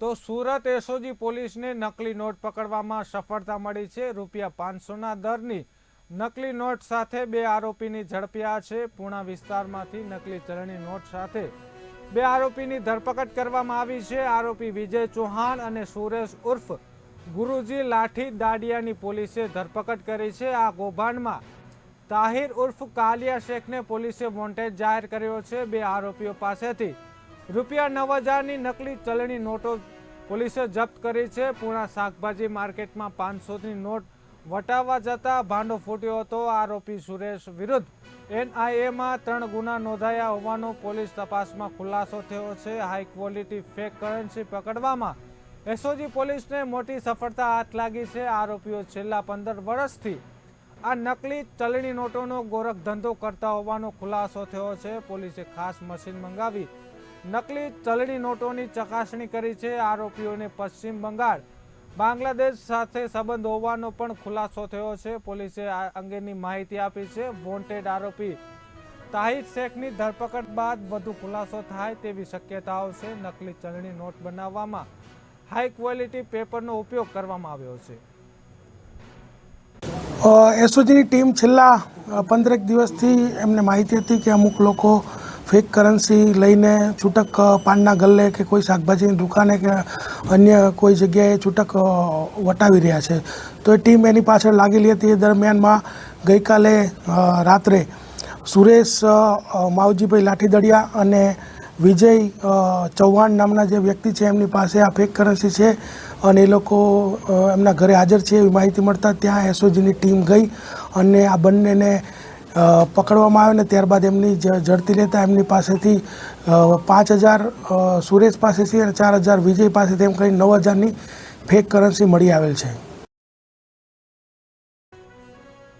તો સુરત એસઓજી પોલીસને નકલી નોટ પકડવામાં સફળતા મળી છે. રૂપિયા પાંચસોના દરની નકલી નોટ સાથે બે આરોપીની ઝડપ્યા છે. પૂણા વિસ્તારમાંથી નકલી ચલણી નોટ સાથે બે આરોપીની ધરપકડ કરવામાં આવી છે. આરોપી વિજય ચૌહાણ અને સુરેશ ઉર્ફ ગુરુજી લાઠી દાડિયાની પોલીસે ધરપકડ કરી છે. આ કૌભાંડમાં તાહિર ઉર્ફ કાલિયા શેખને પોલીસે વોન્ટેડ જાહેર કર્યો છે. બે આરોપીઓ પાસેથી રૂપિયા નવ હજારની નકલી ચલણી નોટો પોલીસે જપ્ત કરી છે. પૂણા શાકભાજી માર્કેટમાં પાંચસોની નોટ વટાવવા જતા ભાંડો ફૂટ્યો હતો. આરોપી સુરેશ વિરુદ્ધ એનઆઈએમાં ત્રણ ગુના નોંધાયા હોવાનો પોલીસ તપાસમાં ખુલાસો થયો છે. હાઈ ક્વોલિટી ફેક કરન્સી પકડવામાં એસઓજી પોલીસને મોટી સફળતા હાથ લાગી છે. આરોપીઓ છેલ્લા પંદર વર્ષથી આ નકલી ચલણી નોટોનો ગોરખ ધંધો કરતા હોવાનો ખુલાસો થયો છે. પોલીસે ખાસ મશીન મંગાવી નકલી ચલણી નોટોની ચકાસણી કરી છે આરોપીઓને પશ્ચિમ બંગાળ. બાંગ્લાદેશ સાથે સંબંધ હોવાનો પણ ખુલાસો થયો છે. પોલીસે આ અંગેની માહિતી આપી છે. વોન્ટેડ આરોપી તાહિદ શેખની ધરપકડ બાદ વધુ ખુલાસો થાય તેવી શક્યતાઓ છે નકલી ચલણી નોટ બનાવવામાં. હાઈ ક્વોલિટી પેપરનો ઉપયોગ કરવામાં આવ્યો છે. એસઓજીની ટીમ છેલ્લા પંદરેક દિવસથી એમને માહિતી હતી કે અમુક લોકો ફેક કરન્સી લઈને છૂટક પાનના ગલ્લે કે કોઈ શાકભાજીની દુકાને કે અન્ય કોઈ જગ્યાએ છૂટક વટાવી રહ્યા છે. તો એ ટીમ એની પાછળ લાગેલી હતી. એ દરમિયાનમાં ગઈકાલે રાત્રે સુરેશ માવજીભાઈ લાઠીદડિયા અને વિજય ચૌહાણ નામના જે વ્યક્તિ છે એમની પાસે આ ફેક કરન્સી છે અને એ લોકો એમના ઘરે હાજર છે. એવી માહિતી મળતા ત્યાં એસઓજીની ટીમ ગઈ અને આ બંનેને પકડવામાં આવ્યો ને ત્યારબાદ એમની ઝડપી લેતા એમની પાસેથી પાંચ હજાર સુરેશ પાસેથી અને ચાર હજાર વિજય પાસેથી એમ કરીને નવ હજારની ફેક કરન્સી મળી આવેલ છે.